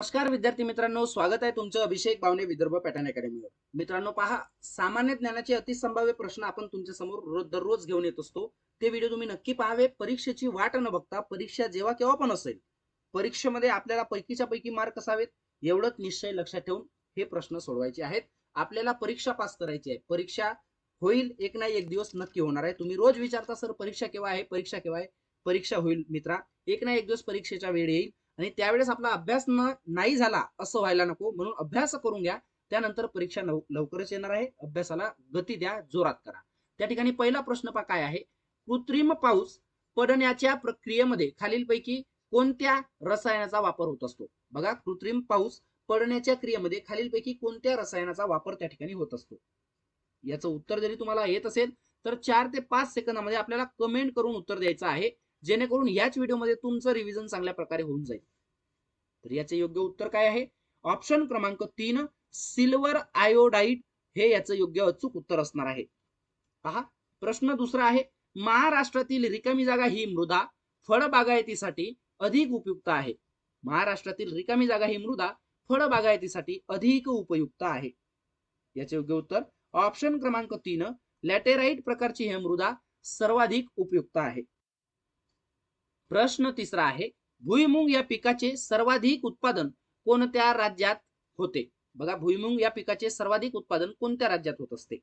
नमस्कार विद्यार्थी मित्रांनो. स्वागत आहे तुमचं अभिषेक भावने विदर्भ पॅटर्न अकॅडमीवर. मित्रांनो पहा सामान्य ज्ञानाचे अतिसंभाव्य प्रश्न आपण तुमच्यासमोर रोज दररोज घेऊन येत असतो. ते व्हिडिओ तुम्ही नक्की पाहावे. परीक्षेची वाट न बघता परीक्षा जेव्हा केव्हा पण असेल परीक्षेमध्ये आपल्याला पैकीच्या पैकी मार्क असावेत. एवढंच निश्चय लक्षात ठेवून हे प्रश्न सोडवायचे आहेत. आपल्याला परीक्षा पास करायची आहे. परीक्षा होईल एक ना एक दिवस नक्की होणार आहे. तुम्ही रोज विचारता सर परीक्षा केव्हा आहे? परीक्षा केव्हा आहे? परीक्षा होईल मित्रा. एक ना एक दिवस परीक्षेचा वेळ येईल. आणि त्यावेळेस आपला अभ्यास नाही झाला असं व्हायला नको म्हणून अभ्यास करून घ्या. त्यानंतर परीक्षा लवकरच येणार आहे. अभ्यासाला गती द्या जोरात करा. त्या ठिकाणी पहिला प्रश्न पा काय आहे? कृत्रिम पाऊस पडण्याच्या प्रक्रियेमध्ये खालीलपैकी कोणत्या रसायनाचा वापर होत असतो? बघा कृत्रिम पाऊस पडण्याच्या क्रियेमध्ये खालीलपैकी कोणत्या रसायनाचा वापर त्या ठिकाणी होत असतो? याचं उत्तर जरी तुम्हाला येत असेल तर चार ते पाच सेकंदामध्ये आपल्याला कमेंट करून उत्तर द्यायचं आहे. जेणेकरून याच व्हिडिओमध्ये तुमचं रिव्हिजन चांगल्या प्रकारे होऊन जाईल. तर याचे योग्य उत्तर काय आहे? ऑप्शन क्रमांक तीन सिल्वर आयोडाईड हे याचं योग्य अचूक उत्तर असणार आहे. पहा प्रश्न दुसरा आहे महाराष्ट्रातील रिकामी जागा ही मृदा फळबागायतीसाठी अधिक उपयुक्त आहे. महाराष्ट्रातील रिकामी जागा ही मृदा फळबागायतीसाठी अधिक उपयुक्त आहे. याचे योग्य उत्तर ऑप्शन क्रमांक तीन लॅटेराईट प्रकारची ही मृदा सर्वाधिक उपयुक्त आहे. प्रश्न तिसरा आहे भुईमुंग या पिकाचे सर्वाधिक उत्पादन कोणत्या राज्यात होते? बघा भुईमुंग या पिकाचे सर्वाधिक उत्पादन कोणत्या राज्यात होत असते?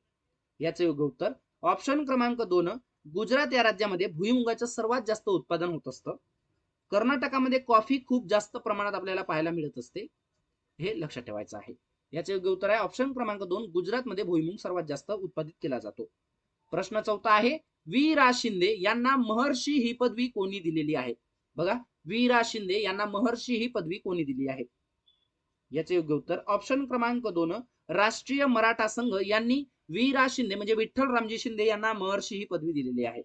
याचे योग्य उत्तर ऑप्शन क्रमांक दोन गुजरात या राज्यामध्ये भुईमुगाचं सर्वात जास्त उत्पादन होत असतं. कर्नाटकामध्ये कॉफी खूप जास्त प्रमाणात आपल्याला पाहायला मिळत असते. हे लक्षात ठेवायचं आहे. याचे योग्य उत्तर आहे ऑप्शन क्रमांक दोन गुजरातमध्ये भुईमुंग सर्वात जास्त उत्पादित केला जातो. प्रश्न चौथा आहे वी रा शिंदे यांना महर्षी ही पदवी कोणी दिलेली आहे? बघा वी रा शिंदे यांना महर्षी ही पदवी कोणी दिली आहे? याचे योग्य उत्तर ऑप्शन क्रमांक दोन राष्ट्रीय मराठा संघ यांनी वी रा शिंदे म्हणजे विठ्ठल रामजी शिंदे यांना महर्षी ही पदवी दिलेली आहे.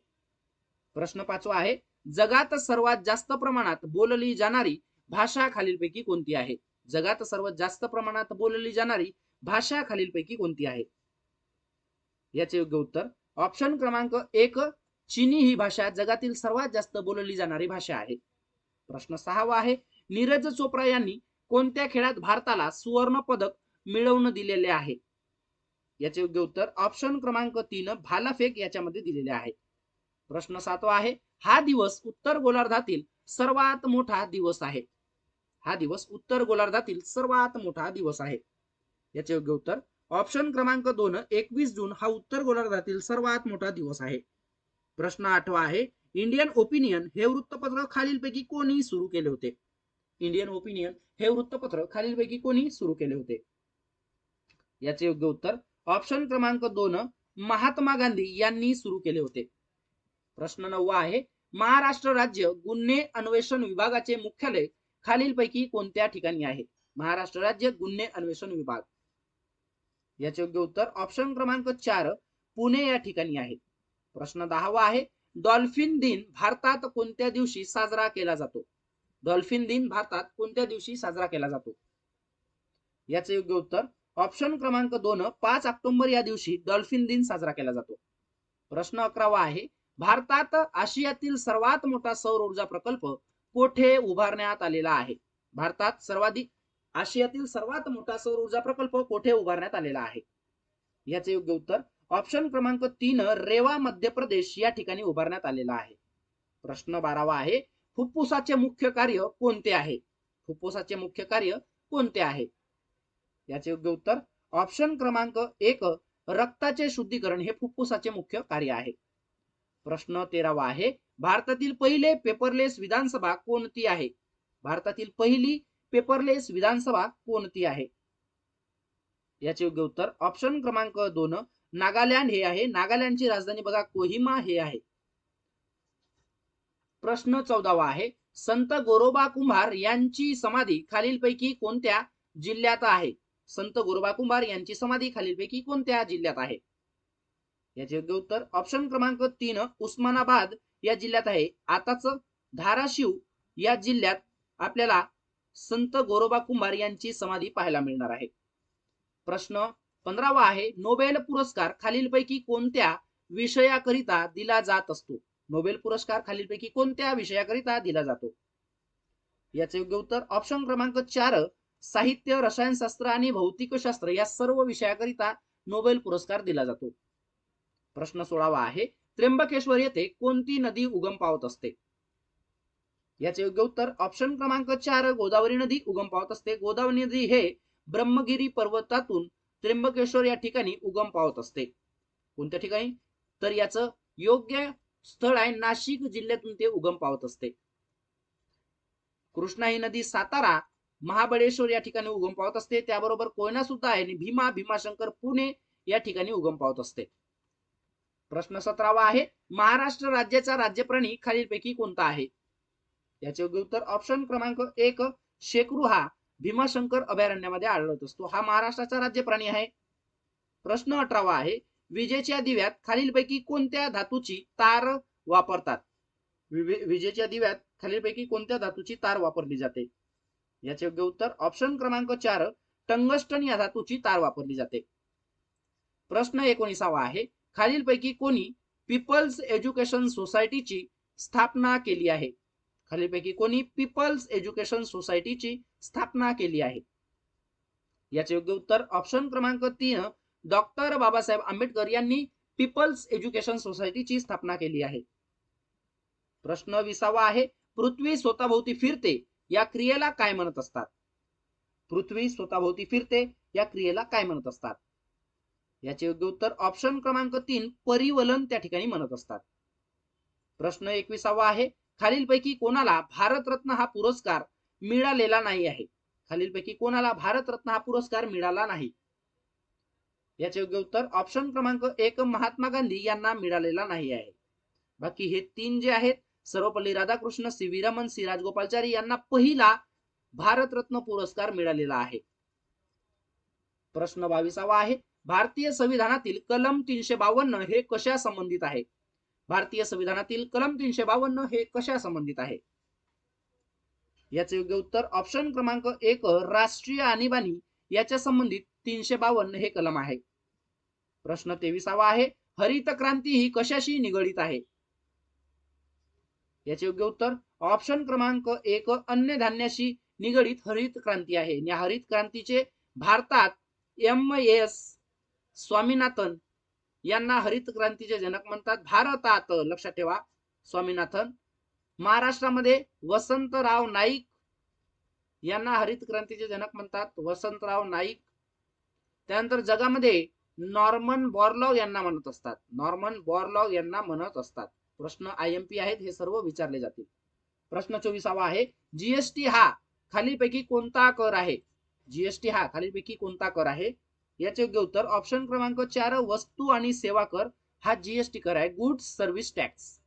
प्रश्न पाचवा आहे जगात सर्वात जास्त प्रमाणात बोलली जाणारी भाषा खालीलपैकी कोणती आहे? जगात सर्वात जास्त प्रमाणात बोलली जाणारी भाषा खालीलपैकी कोणती आहे? याचे योग्य उत्तर ऑप्शन क्रमांक एक चिनी ही भाषा जगातील सर्वात जास्त बोलली जाणारी भाषा आहे. प्रश्न सहावा आहे नीरज चोप्रा यांनी कोणत्या खेळात भारताला सुवर्ण पदक मिळवून दिलेले आहे? याचे योग्य उत्तर ऑप्शन क्रमांक तीन भालाफेक याच्यामध्ये दिलेले आहे. प्रश्न सातवा आहे हा दिवस उत्तर गोलार्धातील सर्वात मोठा दिवस आहे. हा दिवस उत्तर गोलार्धातील सर्वात मोठा दिवस आहे. याचे योग्य उत्तर ऑप्शन क्रमांक दोन एकवीस जून हा उत्तर गोलार्धातील सर्वात मोठा दिवस आहे. प्रश्न आठवा आहे इंडियन ओपिनियन हे वृत्तपत्र खालीलपैकी कोणी सुरू केले होते? इंडियन ओपिनियन हे वृत्तपत्र खालीलपैकी कोणी सुरू केले होते? याचे योग्य उत्तर ऑप्शन क्रमांक दोन महात्मा गांधी यांनी सुरू केले होते. प्रश्न नववा आहे महाराष्ट्र राज्य गुन्हे अन्वेषण विभागाचे मुख्यालय खालीलपैकी कोणत्या ठिकाणी आहे? महाराष्ट्र राज्य गुन्हे अन्वेषण विभाग. याचे योग्य उत्तर ऑप्शन क्रमांक चार पुणे या ठिकाणी आहे. प्रश्न दहावा आहे डॉल्फिन दिन भारतात कोणत्या दिवशी साजरा केला जातो? डॉल्फिन दिन भारतात कोणत्या दिवशी साजरा केला जातो? याचे योग्य उत्तर ऑप्शन क्रमांक दोन पाच ऑक्टोबर या दिवशी डॉल्फिन दिन साजरा केला जातो. प्रश्न अकरावा आहे भारतात आशियातील सर्वात मोठा सौर ऊर्जा प्रकल्प कोठे उभारण्यात आलेला आहे? भारतात सर्वाधिक आशियातील सर्वात मोठा सौर ऊर्जा प्रकल्प कोठे उभारण्यात आलेला आहे? याचे योग्य उत्तर ऑप्शन क्रमांक तीन रेवा मध्य प्रदेश या ठिकाणी उभारण्यात आलेला आहे. प्रश्न बारावा आहे फुफ्फुसाचे मुख्य कार्य कोणते आहे? फुफ्फुसाचे मुख्य कार्य कोणते आहे? याचे योग्य उत्तर ऑप्शन क्रमांक एक रक्ताचे शुद्धीकरण हे फुफ्फुसाचे मुख्य कार्य आहे. प्रश्न तेरावा आहे भारतातील पहिले पेपरलेस विधानसभा कोणती आहे? भारतातील पहिली पेपरलेस विधानसभा कोणती आहे? याचे योग्य उत्तर ऑप्शन क्रमांक दोन नागालँड हे आहे. नागालँडची राजधानी बघा कोहिमा हे आहे. प्रश्न चौदावा आहे. संत गोरोबा कुंभार यांची समाधी खालीलपैकी कोणत्या जिल्ह्यात आहे? संत गोरोबा कुंभार यांची समाधी खालीलपैकी कोणत्या जिल्ह्यात आहे? याचे योग्य उत्तर ऑप्शन क्रमांक तीन उस्मानाबाद या जिल्ह्यात आहे. आताच धाराशिव या जिल्ह्यात आपल्याला संत गोरोबा कुंभार यांची समाधी पाहायला मिळणार आहे. प्रश्न पंधरावा आहे नोबेल पुरस्कार खालीलपैकी कोणत्या विषयाकरिता दिला जात असतो? नोबेल पुरस्कार खालीलपैकी कोणत्या विषयाकरिता दिला जातो? याचे योग्य उत्तर ऑप्शन क्रमांक चार साहित्य रसायनशास्त्र आणि भौतिकशास्त्र या सर्व विषयाकरिता नोबेल पुरस्कार दिला जातो. प्रश्न सोळावा आहे त्र्यंबकेश्वर येथे कोणती नदी उगम पावत असते? याचे योग्य उत्तर ऑप्शन क्रमांक चार गोदावरी नदी. उगम पावत असते. गोदावरी नदी हे ब्रह्मगिरी पर्वतातून त्र्यंबकेश्वर या ठिकाणी उगम पावत असते. कोणत्या ठिकाणी? तर याचं योग्य स्थळ आहे नाशिक जिल्ह्यातून ते उगम पावत असते. कृष्णा ही नदी सातारा महाबळेश्वर या ठिकाणी उगम पावत असते. त्याबरोबर कोयना सुद्धा आहे आणि भीमा भीमाशंकर पुणे या ठिकाणी उगम पावत असते. प्रश्न सतरावा आहे महाराष्ट्र राज्याचा राज्यप्राणी खालीलपैकी कोणता आहे? याचे योग्य उत्तर ऑप्शन क्रमांक एक शेकरू हा भीमाशंकर अभयारण्यामध्ये आढळत असतो. हा महाराष्ट्राचा राज्य प्राणी आहे. प्रश्न अठरावा आहे. विजेच्या दिव्यात खालीलपैकी कोणत्या धातूची तार वापरतात? विजेच्या दिव्यात खालीलपैकी कोणत्या धातूची तार वापरली जाते? याचे योग्य उत्तर ऑप्शन क्रमांक चार टंगस्टन या धातूची तार वापरली जाते. प्रश्न एकोणीसावा आहे. खालीलपैकी कोणी पीपल्स एज्युकेशन सोसायटीची स्थापना केली आहे? खालीलपैकी कोणी पीपल्स एज्युकेशन सोसायटीची स्थापना केली आहे. याचे योग्य उत्तर ऑप्शन क्रमांक तीन डॉक्टर बाबासाहेब आंबेडकर यांनी पीपल्स एज्युकेशन सोसायटीची स्थापना केली आहे. प्रश्न विसावा आहे पृथ्वी स्वतःभोवती फिरते या क्रियेला काय म्हणत असतात? पृथ्वी स्वतःभोवती फिरते या क्रियेला काय म्हणत असतात? याचे योग्य उत्तर ऑप्शन क्रमांक तीन परिवलन त्या ठिकाणी म्हणत असतात. प्रश्न एकविसावा आहे खालीलपैकी कोणाला भारतरत्न हा पुरस्कार मिळालेला नाही आहे? खालीलपैकी कोणाला भारतरत्न हा पुरस्कार मिळाला नाही? याचे योग्य उत्तर ऑप्शन क्रमांक एक महात्मा गांधी यांना मिळालेला नाही आहे. बाकी हे तीन जे आहेत Sarvepalli Radhakrishna C V Raman C Rajagopalachari यांना पहिला भारतरत्न पुरस्कार मिळालेला आहे. प्रश्न बावीसावा आहे भारतीय संविधानातील कलम तीनशे बावन्न हे कशा संबंधित आहे? भारतीय संविधानातील कलम तीनशे बावन्न हे कशा संबंधित आहे? याचे योग्य उत्तर ऑप्शन क्रमांक एक राष्ट्रीय आणीबाणी. याच्या संबंधित तीनशे बावन्न हे कलम आहे. प्रश्न तेविसावा आहे हरित क्रांती ही कशाशी निगडीत आहे? याचे योग्य उत्तर ऑप्शन क्रमांक एक अन्य धान्याशी निगडीत हरित क्रांती आहे. या हरित क्रांतीचे भारतात एम एस स्वामीनाथन यांना हरित क्रांतीचे जनक म्हणतात. भारतात लक्षात ठेवा स्वामीनाथन महाराष्ट्रामध्ये वसंतराव नाईक यांना हरित क्रांतीचे जनक म्हणतात. वसंतराव नाईक त्यानंतर जगामध्ये नॉर्मन बॉर्लॉग यांना म्हणत असतात. नॉर्मन बॉर्लॉग यांना म्हणत असतात. प्रश्न आय एम पी आहेत हे सर्व विचारले जातील. प्रश्न चोवीसावा आहे जीएसटी हा खालीपैकी कोणता कर आहे? जीएसटी हा खालीपैकी कोणता कर आहे? याचे योग्य उत्तर ऑप्शन क्रमांक चार वस्तू आणि सेवा कर हा जीएसटी कर आहे. गुड्स सर्व्हिस टॅक्स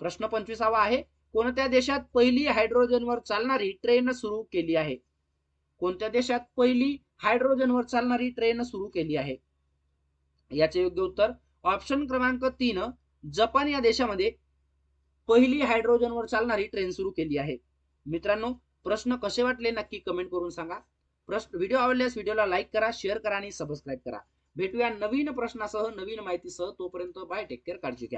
प्रश्न पंचवीसावा आहे. कोणत्या देशात पहिली हायड्रोजनवर चालणारी ट्रेन सुरू केली आहे? कोणत्या देशात पहिली हायड्रोजनवर चालणारी ट्रेन सुरू केली आहे? याचे योग्य उत्तर ऑप्शन क्रमांक तीन जपान या देशामध्ये पहिली हायड्रोजनवर चालणारी ट्रेन सुरू केली आहे. मित्रांनो प्रश्न कसे वाटले? नक्की कमेंट करून सांगा. प्रश्न व्हिडिओ आवडल्यास व्हिडिओला लाईक करा शेअर करा आणि सबस्क्राईब करा. भेटूया नवीन प्रश्नासह नवीन माहितीसह. तोपर्यंत बाय टेक केअर काळजी घ्या.